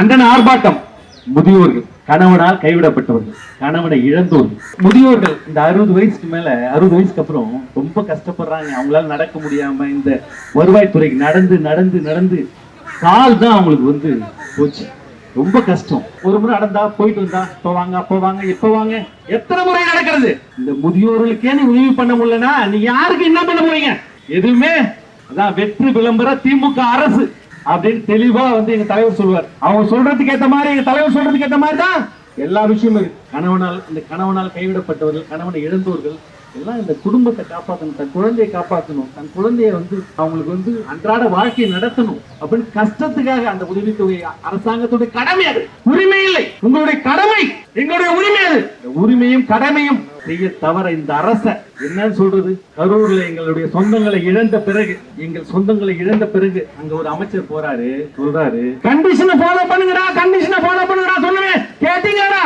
கண்டன ஆர்ப்பாட்டம். முதியோர்கள் கணவனால் கைவிடப்பட்டவர்கள் கணவனை இழந்தோர்கள். முதியோர்கள் இந்த அறுபது வயசுக்கு மேல அறுபது வயசுக்கு அப்புறம் ரொம்ப கஷ்டப்படுறாங்க. அவங்களால நடக்க முடியாம இந்த வருவாய்த்துறைக்கு நடந்து நடந்து நடந்து கால் தான் அவங்களுக்கு வந்து போச்சு. ரொம்ப கஷ்டம். ஒரு முறை நடந்தா போயிட்டு வந்தா இப்போ வாங்க அப்போ வாங்க எப்போ வாங்க. எத்தனை முறை நடக்கிறது? இந்த முதியோர்களுக்கே நீ உதவி பண்ண முடியலன்னா நீ யாருக்கு என்ன பண்ண போறீங்க? எதுவுமே. அதான் வெற்றி விளம்பர திமுக அரசு. அப்படின்னு தெளிவா வந்து எங்க தலைவர் சொல்லுவார். அவங்க சொல்றதுக்கு ஏத்த மாதிரி எங்க தலைவர் சொல்றதுக்கு ஏத்த மாதிரி தான் எல்லா விஷயமும் இருக்கு. கணவனால் இந்த கணவனால் கைவிடப்பட்டவர்கள் கணவனை இழந்தவர்கள் எல்லாம் இந்த குடும்பத்தை காப்பாற்றணும் தன் குழந்தையை காப்பாற்றணும் தன் குழந்தைய வந்து அவங்களுக்கு வந்து அன்றாட வாழ்க்கையை நடத்தணும் அப்படின்னு கஷ்டத்துக்காக அந்த உதவித்தொகை அரசாங்கத்துடைய கடமை அது. உரிமை இல்லை. உங்களுடைய கடமை எங்களுடைய உரிமை அது. உரிமையும் கடமையும் செய்ய தவற இந்த அரச என்னன்னு சொல்றது? கரூர்ல எங்களுடைய சொந்தங்களை இழந்த பிறகு எங்கள் சொந்தங்களை இழந்த பிறகு அங்க ஒரு அமைச்சர் போறாரு சொல்றாரு. கண்டிஷனை ஃபாலோ பண்ணுங்கடா கண்டிஷனை ஃபாலோ பண்ணுங்கடா சொல்லுவேன் கேட்டீங்கடா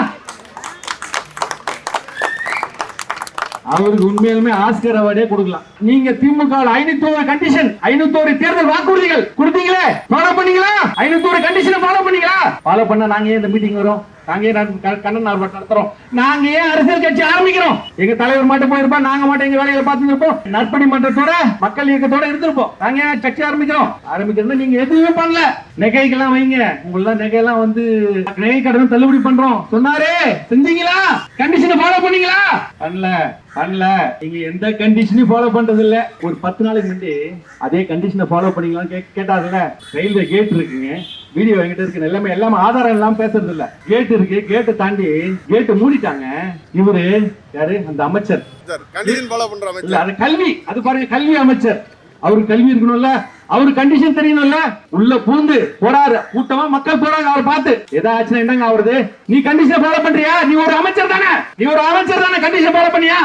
அவருக்கு உண்மையிலுமே ஆஸ்கர் அவார்டே கொடுக்கலாம். நீங்க திமுக ஐநூத்தி ஒரு கண்டிஷன் ஐநூத்தி ஒரு தேர்தல் வாக்குறுதிகள் கொடுத்தீங்களே? ஃபாலோ பண்ணீங்களா? ஐநூத்தி ஒரு கண்டிஷனை ஃபாலோ பண்ணீங்களா? ஃபாலோ பண்ண நாங்க ஏன் இந்த மீட்டிங் வரோம்? நாங்க ஏன் க- கண்ணன் ஆர்ப்பாட்டம் நடத்துறோம்? நாங்க ஏன் அரசியல் கட்சி ஆரம்பிக்கிறோம்? எங்க தலைவர் மட்டும் போயிருப்போம் நாங்க மட்டும் எங்க வேலையில பார்த்துருப்போம். இருப்போம் நற்பணி மன்றத்தோட மக்கள் இயக்கத்தோட இருந்திருப்போம். நாங்க ஏன் கட்சி ஆரம்பிக்கிறோம்? ஆரம்பிக்கிறது நீங்க எதுவுமே பண்ணல. நகைக்கெல்லாம் வைங்க. உங்களெல்லாம் நகையெல்லாம் வந்து நகை கடன் தள்ளுபடி பண்றோம். சொன்னாரே செஞ்சீங்களா? கண்டிஷனை ஃபாலோ பண்ணீங்களா? பண்ணல பண்ணல. நீங்க எந்த கண்டிஷனையும் ஃபாலோ பண்றது இல்ல ஒரு பத்து நாளைக்கு முன்னாடி அதே கண்டிஷனை ஃபாலோ பண்ணீங்களா கேட்டாருல்ல ரயில்வே கேட் இருக்குங்க. வீடியோ என்கிட்ட இருக்கு. எல்லாமே எல்லாமே ஆதாரம் எல்லாம் பேசுறது இல்ல கேட் இருக்கு கேட்டை தாண்டி கேட்டு மூடிட்டாங்க. இவரு யாரு? அந்த அமைச்சர். அது கல்வி. அது பாருங்க கல்வி அமைச்சர். அவருக்கு கல்வி இருக்கணும்ல. அவருக்கு கண்டிஷன் தெரியணும்ல. உள்ள பூந்து போறாரு. கூட்டமா மக்கள் போறாங்க. அவர் பார்த்து. ஏதாச்சும் என்னங்க அவரது நீ கண்டிஷன் ஃபாலோ பண்றியா நீ ஒரு அமைச்சர் தானே நீ ஒரு அமைச்சர் தானே கண்டிஷன் ஃபாலோ பண்ணியா?